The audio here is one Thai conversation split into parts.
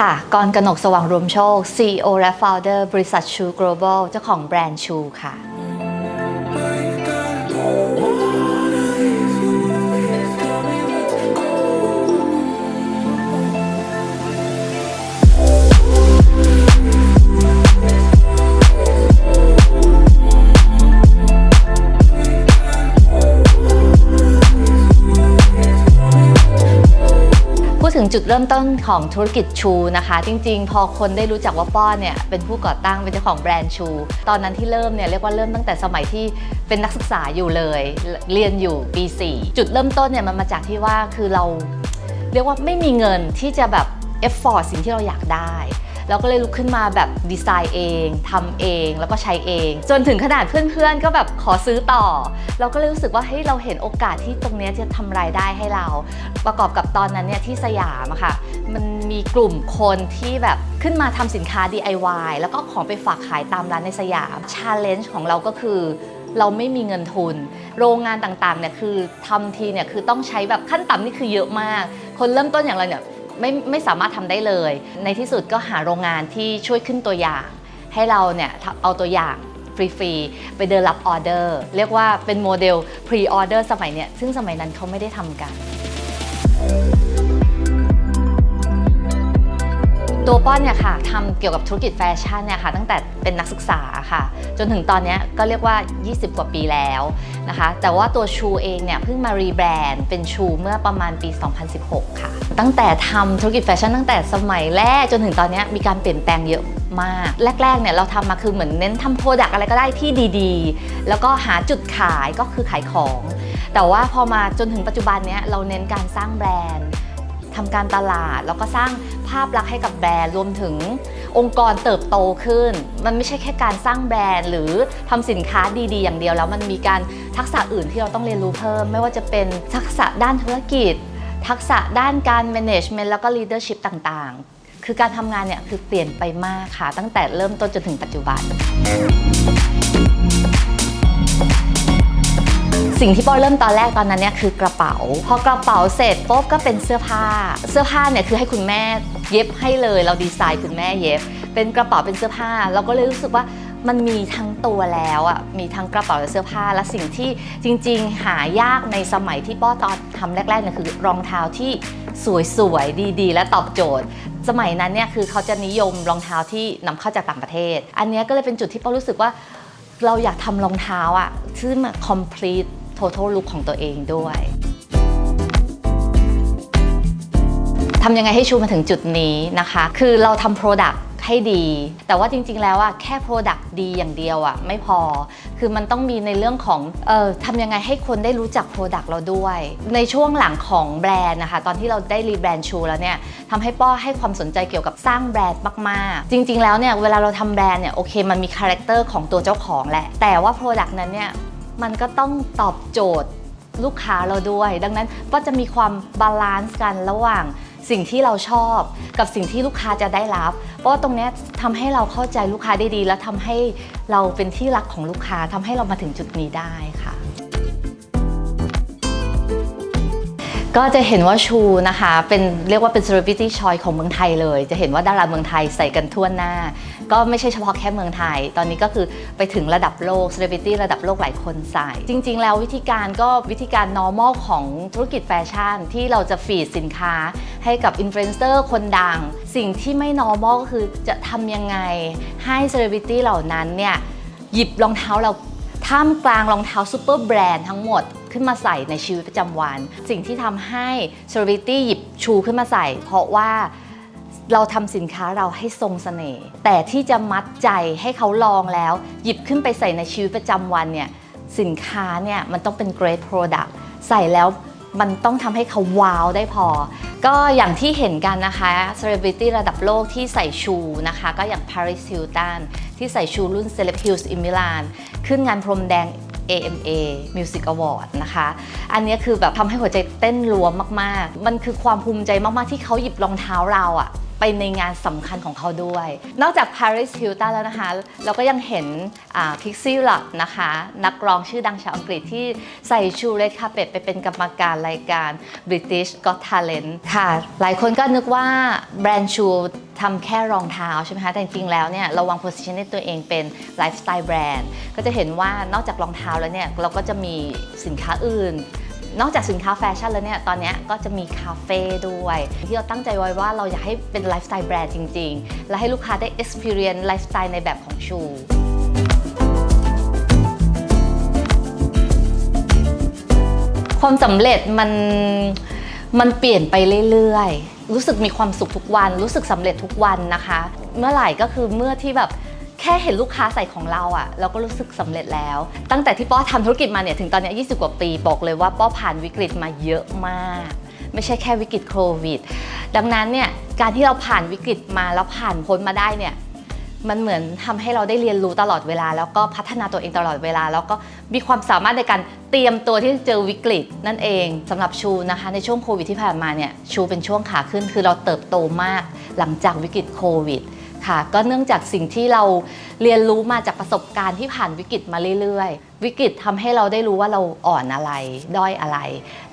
ค่ะกรกนกสว่างรวมโชค CEO และ Founder บริษัทชู Global เจ้าของแบรนด์ชูค่ะ ถึงจุดเริ่มต้นของธุรกิจชูนะคะ จริงๆ พอคนได้รู้จักว่าป้อนเนี่ยเป็นผู้ก่อตั้งเป็นเจ้าของแบรนด์ชู ตอนนั้นที่เริ่มเนี่ยเรียกว่าเริ่มตั้งแต่สมัยที่เป็นนักศึกษาอยู่เลย เรียนอยู่ปี 4 จุดเริ่มต้นเนี่ยมันมาจากที่ว่าคือเรา เรียกว่าไม่มีเงินที่จะแบบเอฟฟอร์สิ่งที่เราอยากได้ เราก็เลยลุกขึ้นมาแบบดีไซน์เองทำเองแล้วก็ใช้เอง จนถึงขนาดเพื่อนๆ ก็แบบขอซื้อต่อ เราก็เลยรู้สึกว่าเฮ้ยเราเห็นโอกาสที่ตรงนี้จะทำรายได้ให้เรา ประกอบกับตอนนั้นเนี่ยที่สยามอะค่ะ มันมีกลุ่มคนที่แบบขึ้นมาทำสินค้า DIY แล้วก็ของไปฝากขายตามร้านในสยาม Challenge ของเราก็คือเราไม่มีเงินทุน โรงงานต่างๆเนี่ยคือทำทีเนี่ยคือต้องใช้แบบขั้นต่ำนี่คือเยอะมาก คนเริ่มต้นอย่างเราเนี่ย ไม่ไม่สามารถทำได้เลย ในที่สุดก็หาโรงงานที่ช่วยขึ้นตัวอย่าง ให้เราเนี่ยเอาตัวอย่างฟรีๆไปเดินรับออเดอร์ เรียกว่าเป็นโมเดลพรีออเดอร์สมัยเนี่ยซึ่งสมัยนั้นเขาไม่ได้ทำกัน ตัวป้อนเนี่ยค่ะทำเกี่ยวกับธุรกิจแฟชั่นเนี่ยค่ะตั้งแต่เป็นนักศึกษาค่ะ จนถึงตอนนี้ก็เรียกว่า 20 กว่าปีแล้วนะคะ แต่ว่าตัวชูเองเนี่ยเพิ่งมารีแบรนด์เป็นชูเมื่อประมาณปี 2016 ค่ะ ตั้งแต่ทำธุรกิจแฟชั่นตั้งแต่สมัยแรกจนถึงตอนนี้มีการเปลี่ยนแปลงเยอะมากแรกๆเนี่ยเราทำมาคือเหมือนเน้นทำโปรดักอะไรก็ได้ที่ดีๆ แล้วก็หาจุดขายก็คือขายของ แต่ว่าพอมาจนถึงปัจจุบันเนี้ยเราเน้นการสร้างแบรนด์ ทำการตลาด แล้วก็สร้างภาพลักษณ์ให้กับแบรนด์รวมถึงองค์กรเติบโตขึ้น มันไม่ใช่แค่การสร้างแบรนด์ หรือทำสินค้าดีๆ อย่างเดียวแล้วมันมีการทักษะอื่นที่เราต้องเรียนรู้เพิ่ม ไม่ว่าจะเป็นทักษะด้านธุรกิจ ทักษะด้านการ management แล้วก็ leadership ต่างๆ คือการทำงานเนี่ยคือเปลี่ยนไปมากค่ะ ตั้งแต่เริ่มต้นจนถึงปัจจุบัน สิ่งที่ปอเริ่มตอนแรกตอนนั้นเนี่ยคือกระเป๋า พอกระเป๋าเสร็จปุ๊บก็เป็นเสื้อผ้า เสื้อผ้าเนี่ยคือให้คุณแม่เย็บให้เลย เราดีไซน์คุณแม่เย็บ เป็นกระเป๋าเป็นเสื้อผ้า เราก็เลยรู้สึกว่ามันมีทั้งตัวแล้วอะมีทั้งกระเป๋าและเสื้อผ้าและสิ่งที่จริง ๆ หายากในสมัยที่ป้อตอนทำแรกๆเนี่ยคือรองเท้าที่สวยๆดีๆ และตอบโจทย์ สมัยนั้นเนี่ยคือเขาจะนิยมรองเท้าที่นำเข้าจากต่างประเทศ อันนี้ก็เลยเป็นจุดที่ป้อรู้สึกว่าเราอยากทำรองเท้าอะที่มา complete total look ของตัวเองด้วยทำยังไงให้ชูมาถึงจุดนี้นะคะ คือเราทำ Product ให้ดี แต่ว่าจริงๆ แล้วอะแค่ Product ดีอย่างเดียวอะไม่พอ คือมันต้องมีในเรื่องของเอ่อทำยังไงให้คนได้รู้จัก Product เราด้วย ในช่วงหลังของแบรนด์นะคะ ตอนที่เราได้รีแบรนด์ชูแล้วเนี่ยทำให้ป้อให้ความสนใจเกี่ยวกับสร้างแบรนด์มากๆ จริงๆ แล้วเนี่ยเวลาเราทำแบรนด์เนี่ยโอเคมันมีคาแรคเตอร์ของตัวเจ้าของแหละ แต่ว่า Product นั้นเนี่ย มันก็ต้องตอบโจทย์ลูกค้าเราด้วย ดังนั้นก็จะมีความบาลานซ์กันระหว่างสิ่งที่เราชอบกับสิ่งที่ลูกค้าจะได้รับ เพราะว่าตรงนี้ทำให้เราเข้าใจลูกค้าได้ดี และทำให้เราเป็นที่รักของลูกค้าทำให้เรามาถึงจุดนี้ได้ค่ะ ก็จะเห็นว่าชูนะคะ เป็นเรียกว่าเป็น celebrity choice ของเมืองไทยเลย จะเห็นว่าดาราเมืองไทยใส่กันทั่วหน้า ก็ไม่ใช่เฉพาะแค่เมืองไทย ตอนนี้ก็คือไปถึงระดับโลก celebrity ระดับโลกหลายคนใส่ จริง ๆ แล้ววิธีการก็วิธีการ normal ของธุรกิจแฟชั่น ที่เราจะฟีดสินค้าให้กับอินฟลูเอนเซอร์คนดัง สิ่งที่ไม่ normal ก็คือจะทำยังไงให้ celebrity เหล่านั้นเนี่ยหยิบรองเท้าเรา ท่ามกลางรองเท้าซูเปอร์แบรนด์ทั้งหมดขึ้นมาใส่ในชีวิตประจำวัน สิ่งที่ทำให้เซเลบริตี้หยิบชูขึ้นมาใส่ เพราะว่าเราทำสินค้าเราให้ทรงเสน่ห์แต่ที่จะมัดใจให้เขาลองแล้ว หยิบขึ้นไปใส่ในชีวิตประจำวันเนี่ยสินค้าเนี่ยมันต้องเป็น great product ใส่แล้วมันต้องทำให้เขาว้าวได้พอ ก็อย่างที่เห็นกันนะคะเซเลบริตี้ระดับโลกที่ใส่ชูนะคะ ก็อย่าง Paris Hilton ที่ใส่ชูรุ่น Celeb Hills in Milan ขึ้นงานพรมแดง AMA Music Award นะคะ อันนี้คือแบบทำให้หัวใจเต้นรัวมากๆ มันคือความภูมิใจมากๆที่เขาหยิบรองเท้าเราอะ ไปในงานสำคัญของเขาด้วย นอกจาก Paris Hilton แล้วนะคะ เราก็ยังเห็นพิกซี่ลับนะคะ นักร้องชื่อดังชาวอังกฤษที่ใส่ชูเรดคาเปตไปเป็นกรรมการรายการ British Got Talent ค่ะ หลายคนก็นึกว่าแบรนด์ชูทำแค่รองเท้าใช่ไหมคะ แต่จริงๆแล้วเนี่ยเราวาง position ในตัวเองเป็นไลฟ์สไตล์แบรนด์ก็จะเห็นว่านอกจากรองเท้าแล้วเนี่ยเราก็จะมีสินค้าอื่น นอกจากสินค้าแฟชั่นแล้วเนี่ย ตอนนี้ก็จะมีคาเฟ่ด้วย ที่เราตั้งใจไว้ว่าเราอยากให้เป็นไลฟ์สไตล์แบรนด์จริง ๆ และให้ลูกค้าได้ experience ไลฟ์สไตล์ในแบบของชูความสำเร็จมันมันเปลี่ยนไปเรื่อยๆ รู้สึกมีความสุขทุกวัน รู้สึกสำเร็จทุกวันนะคะ เมื่อไหร่ก็คือเมื่อที่แบบ แค่เห็นลูกค้าใส่ของเราอะ่ะเราก็รู้สึกสำเร็จแล้ว ตั้งแต่ที่ป้อทำธุรกิจมาเนี่ยถึงตอนนี้ย20 กว่าปีบอกเลยว่าป้อผ่านวิกฤตมาเยอะมาก ไม่ใช่แค่วิกฤตโควิด ดังนั้นเนี่ยการที่เราผ่านวิกฤตมาแล้วผ่านพ้นมาได้เนี่ยมันเหมือนทำให้เราได้เรียนรู้ตลอดเวลา แล้วก็พัฒนาตัวเองตลอดเวลา แล้วก็มีความสามารถในการเตรียมตัวที่จะเจอวิกฤตนั่นเองสำหรับชูนะคะ ในช่วงโควิดที่ผ่านมาเนี่ยชูเป็นช่วงขาขึ้นคือเราเติบโตมากหลังจากวิกฤตโควิด ค่ะก็เนื่องจากสิ่งที่เราเรียนรู้มาจากประสบการณ์ที่ผ่านวิกฤตมาเรื่อยๆ วิกฤตทำให้เราได้รู้ว่าเราอ่อนอะไร ด้อยอะไร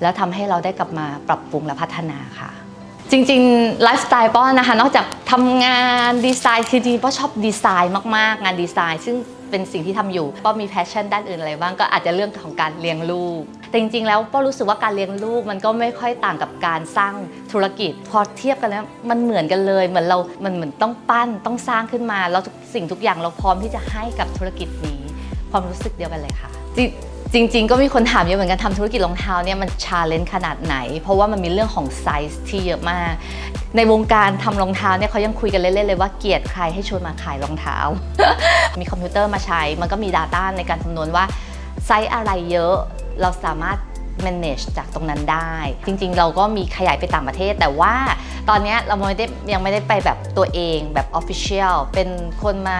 แล้วทำให้เราได้กลับมาปรับปรุงและพัฒนาค่ะ จริงๆไลฟ์สไตล์ป้อนะคะ นอกจากทำงานดีไซน์คือจริงๆป้อชอบดีไซน์มากๆ งานดีไซน์ ซึ่ง เป็นสิ่งที่ทำอยู่ป้อมีแพชชั่นด้านอื่นอะไรบ้างก็อาจจะเรื่องของการเลี้ยงลูก แต่จริงๆ แล้วป้อรู้สึกว่าการเลี้ยงลูกมันก็ไม่ค่อยต่างกับการสร้างธุรกิจ พอเทียบกันแล้วมันเหมือนกันเลย เหมือนเรา มันเหมือนต้องปั้นต้องสร้างขึ้นมาแล้วทุกสิ่งทุกอย่างเราพร้อมที่จะให้กับธุรกิจนี้ ความรู้สึกเดียวกันเลยค่ะจิ จริงๆ ก็มีคนถามเยอะเหมือนกันทำธุรกิจรองเท้าเนี่ยมันชาเลนจ์ขนาดไหน เพราะว่ามันมีเรื่องของไซส์ที่เยอะมาก ในวงการทำรองเท้าเนี่ยเขายังคุยกันเล่นๆเลยว่าเกียรติใครให้ชวนมาขายรองเท้า มีคอมพิวเตอร์มาใช้ มันก็มี Data ในการคำนวณว่าไซส์อะไรเยอะ เราสามารถ manage จากตรงนั้นได้ จริงๆ เราก็มีขยายไปต่างประเทศ แต่ว่าตอนนี้เราไม่ได้ยังไม่ได้ไปแบบตัวเองแบบ official เป็นคนมา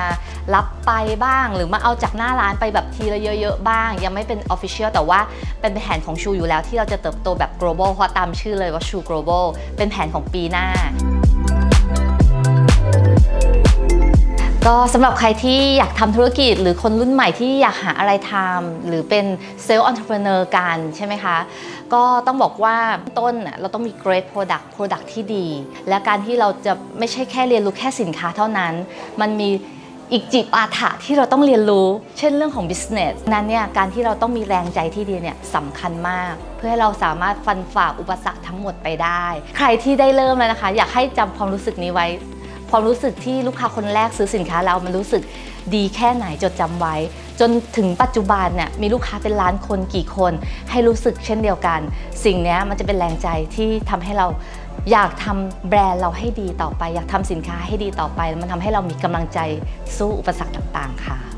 รับไปบ้าง หรือมาเอาจากหน้าร้านไปแบบทีละเยอะๆ บ้าง ยังไม่เป็น official แต่ว่าเป็นแผนของชูอยู่แล้วที่เราจะเติบโตแบบ global เพราะตามชื่อเลยว่าชู global เป็นแผนของปีหน้า ก็สำหรับใครที่อยากทำธุรกิจ หรือคนรุ่นใหม่ที่อยากหาอะไรทำหรือเป็นเซลล์ e อน e ร p r e n e u r กันใช่ไหมคะ ก็ต้องบอกว่าต้นเราต้องมี great product product ที่ดี และการที่เราจะไม่ใช่แค่เรียนรู้แค่สินค้าเท่านั้น มันมีอีกจิปาถะที่เราต้องเรียนรู้ เช่นเรื่องของ business นั้นเนี่ยการที่เราต้องมีแรงใจที่ดีเนี่ยสำคัญมาก เพื่อให้เราสามารถฟันฝ่าอุปสรรคทั้งหมดไปได้ ใครที่ได้เริ่มแล้วนะคะ อยากให้จำความรู้สึกนี้ไว้ ความรู้สึกที่ลูกค้าคนแรกซื้อสินค้าเรามันรู้สึกดีแค่ไหนจดจำไว้ จนถึงปัจจุบันเนี่ยมีลูกค้าเป็นล้านคนกี่คน ให้รู้สึกเช่นเดียวกัน สิ่งนี้มันจะเป็นแรงใจที่ทำให้เราอยากทำแบรนด์เราให้ดีต่อไป อยากทำสินค้าให้ดีต่อไป มันทำให้เรามีกำลังใจสู้อุปสรรคต่างๆค่ะ